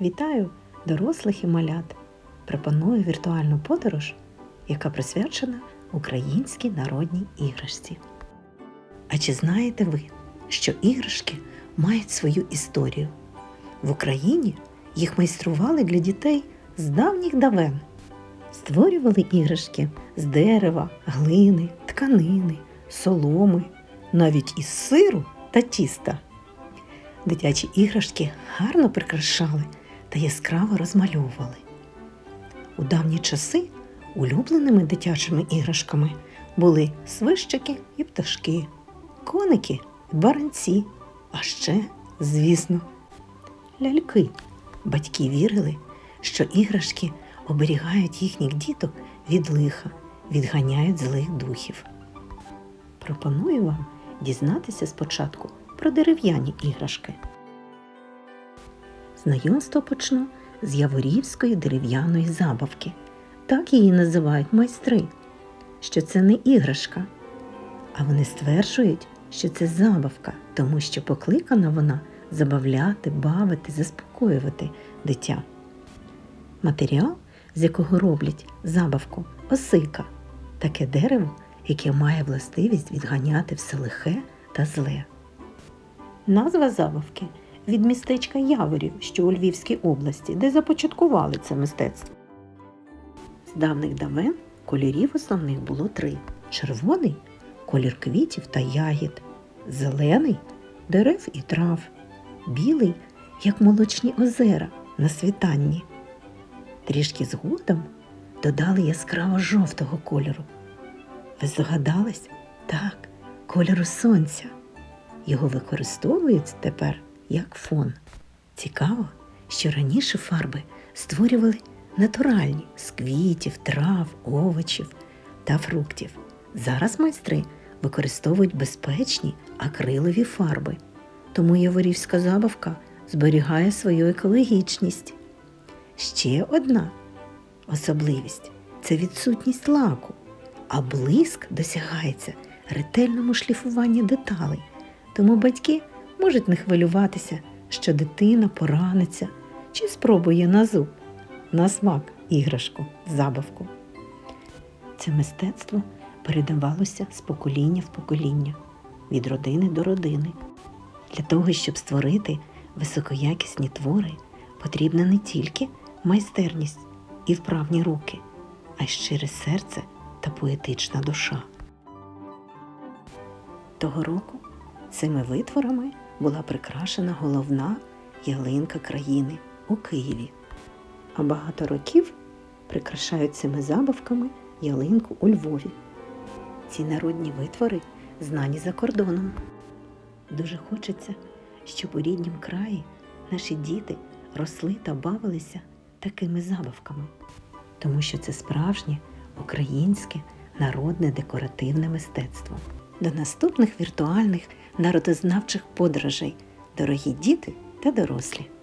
Вітаю дорослих і малят. Пропоную віртуальну подорож, яка присвячена українській народній іграшці. А чи знаєте ви, що іграшки мають свою історію? В Україні їх майстрували для дітей з давніх давен. Створювали іграшки з дерева, глини, тканини, соломи, навіть із сиру та тіста. Дитячі іграшки гарно прикрашали яскраво розмальовували. У давні часи улюбленими дитячими іграшками були свищики і пташки, коники і баранці, а ще, звісно, ляльки. Батьки вірили, що іграшки оберігають їхніх діток від лиха, відганяють злих духів. Пропоную вам дізнатися спочатку про дерев'яні іграшки. Знайомство почну з Яворівської дерев'яної забавки. Так її називають майстри, що це не іграшка. А вони стверджують, що це забавка, тому що покликана вона забавляти, бавити, заспокоювати дитя. Матеріал, з якого роблять забавку, осика, таке дерево, яке має властивість відганяти все лихе та зле. Назва забавки від містечка Яворів, що у Львівській області, де започаткували це мистецтво. З давних давен кольорів основних було три: червоний колір квітів та ягід, зелений дерев і трав, білий, як молочні озера на світанні. Трішки згодом додали яскраво жовтого кольору. Ви здогадались? Так, кольору сонця. Його використовують тепер як фон. Цікаво, що раніше фарби створювали натуральні з квітів, трав, овочів та фруктів. Зараз майстри використовують безпечні акрилові фарби, тому яворівська забавка зберігає свою екологічність. Ще одна особливість це відсутність лаку, а блиск досягається ретельному шліфуванні деталей. Тому батьки можуть не хвилюватися, що дитина пораниться чи спробує на зуб, на смак іграшку, забавку. Це мистецтво передавалося з покоління в покоління, від родини до родини. Для того, щоб створити високоякісні твори, потрібна не тільки майстерність і вправні руки, а й щире серце та поетична душа. Того року цими витворами була прикрашена головна ялинка країни у Києві, а багато років прикрашають цими забавками ялинку у Львові. Ці народні витвори знані за кордоном. Дуже хочеться, щоб у ріднім краї наші діти росли та бавилися такими забавками, тому що це справжнє українське народне декоративне мистецтво. До наступних віртуальних народознавчих подорожей, дорогі діти та дорослі!